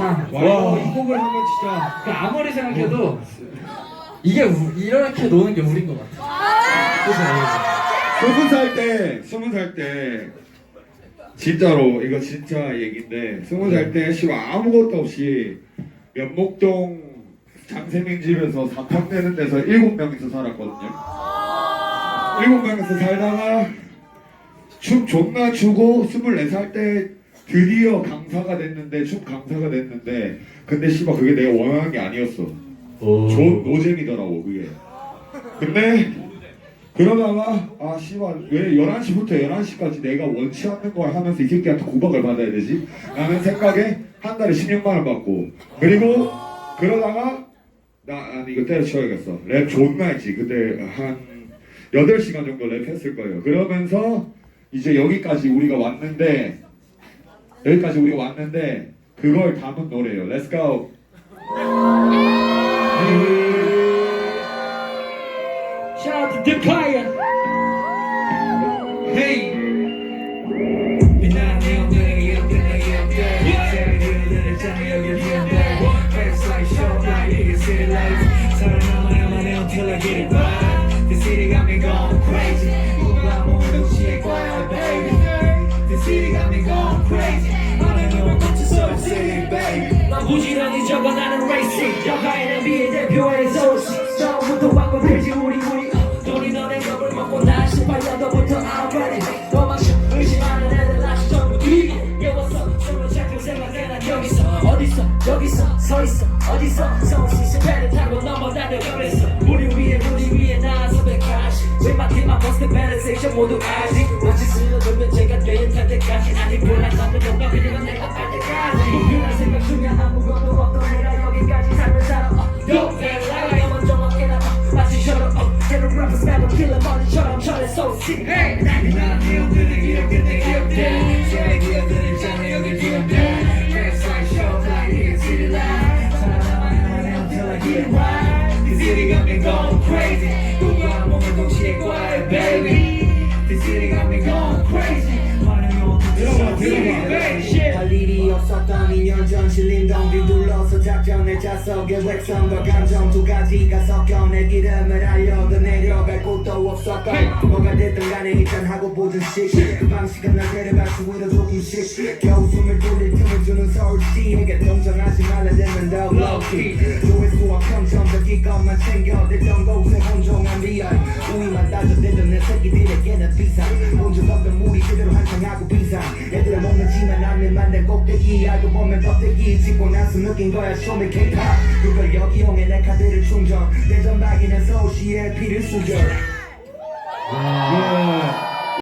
참. 와, 와. 이 곡을 한번 진짜 그 아무리 생각해도 이게 우- 이렇게 노는 게 우린 것 같아. 스무 살 때, 스무 살 때, 진짜로, 이거 진짜 얘기인데, 스무 살 때, 씨발, 아무것도 없이, 면목동 장세민 집에서 사탕되는 데서 일곱 명이서 살았거든요. 일곱 명이서 살다가, 춤 존나 추고, 스물네 살 때, 드디어 강사가 됐는데, 춤 강사가 됐는데, 근데 씨발, 그게 내가 원하는 게 아니었어. 좋은 노잼이더라고 그게. 근데 그러다가 아 씨발 왜 11시부터 11시까지 내가 원치 않는 걸 하면서 이 새끼한테 구박을 받아야 되지? 라는 생각에 한 달에 16만 원 받고. 그리고 그러다가 나 아니 이거 때려치워야겠어. 랩 존나 했지. 그때 한 8시간 정도 랩했을 거예요. 그러면서 이제 여기까지 우리가 왔는데 여기까지 우리가 왔는데 그걸 담은 노래예요 Let's go Shout out to Decaya. Hey. Until I get it right. The city got me going crazy. 부지런히 적어나는 racing. 여가에는 비의 대표의 소식. 처음부터 완벽해지 우리 우리. 돈이 너네 겁을 먹고 난 18년도부터 I'm ready. 너만 의심하는 애들 다시 전부 난 여기서 어디서? 여기서? 서 있어. 어디서? 서울시 배를 타고 넘어 다녀 그랬어 우리 위에 우리 위에 나와서 백하시 웬만큼만 버스 베네세이션 모두 알지 마치 스며들면 제가 되탈 때까지. 아니 몰라. 너는 뭔가 그리고 내가 갈 때까지 중에 아무것도 없던 내가 여기까지 살면 살아 Yo, 내가 너만 정확해라 마치처럼 Hero rappers battle killer 머리처럼 저래 so sick Hey, 나는 기억들을 기억들을 기억들 제 기억들을 있잖아 여기 기억들 like show like here city life 살아남아야 until I get it right The city got me going crazy 누구와 몸을 동시에 quiet baby The city got me going crazy 할 일이 없었던 2년 전 실림동 뒤둘러서 작전을 짰어 계획성과 감정 두 가지가 섞여 내 이름을 알려도 내려갈 곳도 없었던 뭐가 됐든 간에 일단 하고 보듯이 그 방식은 날 데려갈 수 있어 조금씩. 겨우 숨을 돌릴 틈을 주는 서울시에게 동정하지 말라는 더 low-key 조회수와 평점 저기 것만 챙겨 대던 곳에 혼종한 리얼. 우위만 따져대던 내 새끼들에게는 비상. 본적 없던 무리 그대로 한창하고 비상. 얘들아 먹는지만 않는 만날 꼭대기 알고 보면 껍데기 찍고 나서 느낀 거야 쇼미 K-pop 그걸 형의 내 카드를 충전. 내 전박이는 서울시의 피를 수저 와